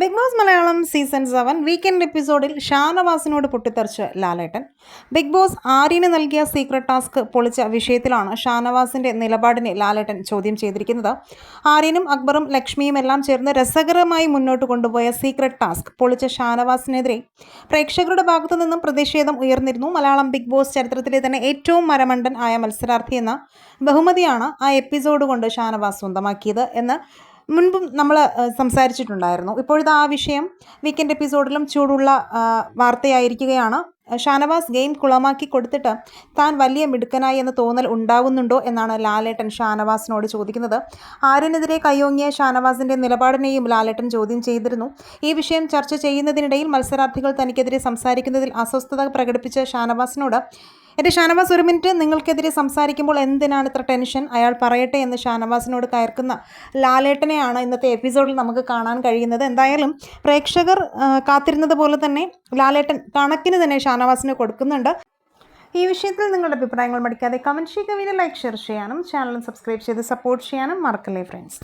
Big Boss Malayalam season seven weekend എപ്പിസോഡിൽ ഷാനവാസിനോട് പൊട്ടിത്തെറിച്ച് ലാലേട്ടൻ. ബിഗ് ബോസ് ആര്യന് നൽകിയ സീക്രട്ട് ടാസ്ക് പൊളിച്ച വിഷയത്തിലാണ് ഷാനവാസിന്റെ നിലപാടിനെ ലാലേട്ടൻ ചോദ്യം ചെയ്തിരിക്കുന്നത്. ആര്യനും അക്ബറും ലക്ഷ്മിയും എല്ലാം ചേർന്ന് രസകരമായി മുന്നോട്ട് കൊണ്ടുപോയ സീക്രട്ട് ടാസ്ക് പൊളിച്ച ഷാനവാസിനെതിരെ പ്രേക്ഷകരുടെ ഭാഗത്തു നിന്നും പ്രതിഷേധം ഉയർന്നിരുന്നു. മലയാളം ബിഗ് ബോസ് ചരിത്രത്തിലെ തന്നെ ഏറ്റവും മരമണ്ടൻ ആയ മത്സരാർത്ഥി എന്ന ബഹുമതിയാണ് ആ എപ്പിസോഡ് കൊണ്ട് ഷാനവാസ് സ്വന്തമാക്കിയത് എന്ന് മുൻപും നമ്മൾ സംസാരിച്ചിട്ടുണ്ടായിരുന്നു. ഇപ്പോഴത്തെ ആ വിഷയം വീക്കെൻഡ് എപ്പിസോഡിലും ചൂടുള്ള വാർത്തയായിരിക്കുകയാണ്. ഷാനവാസ് ഗെയിം കുളമാക്കി കൊടുത്തിട്ട് താൻ വലിയ മിടുക്കനായി എന്ന് തോന്നൽ ഉണ്ടാവുന്നുണ്ടോ എന്നാണ് ലാലേട്ടൻ ഷാനവാസിനോട് ചോദിക്കുന്നത്. ആരനെതിരെ കയ്യോങ്ങിയ ഷാനവാസിന്റെ നിലപാടിനെയും ലാലേട്ടൻ ചോദ്യം ചെയ്തിരുന്നു. ഈ വിഷയം ചർച്ച ചെയ്യുന്നതിനിടയിൽ മത്സരാർത്ഥികൾ തനിക്കെതിരെ സംസാരിക്കുന്നതിൽ അസ്വസ്ഥത പ്രകടിപ്പിച്ച ഷാനവാസിനോട് എന്റെ ഷാനവാസ് ഒരു മിനിറ്റ് നിങ്ങൾക്കെതിരെ സംസാരിക്കുമ്പോൾ എന്തിനാണ് ഇത്ര ടെൻഷൻ? അയാൾ പറയട്ടെ എന്ന് ഷാനവാസിനോട് കയർക്കുന്ന ലാലേട്ടനെയാണ് ഇന്നത്തെ എപ്പിസോഡിൽ നമുക്ക് കാണാൻ കഴിയുന്നത്. എന്തായാലും പ്രേക്ഷകർ കാത്തിരുന്നത് പോലെ തന്നെ ലാലേട്ടൻ കണക്കിന് തന്നെ ഷാനവാസിന് കൊടുക്കുന്നുണ്ട്. ഈ വിഷയത്തിൽ നിങ്ങളുടെ അഭിപ്രായങ്ങൾ മടിക്കാതെ കമന്റ് ചെയ്യുക വീഡിയോ ലൈക്ക് ഷെയർ ചെയ്യാനും ചാനൽ സബ്സ്ക്രൈബ് ചെയ്ത് സപ്പോർട്ട് ചെയ്യാനും മറക്കല്ലേ ഫ്രണ്ട്സ്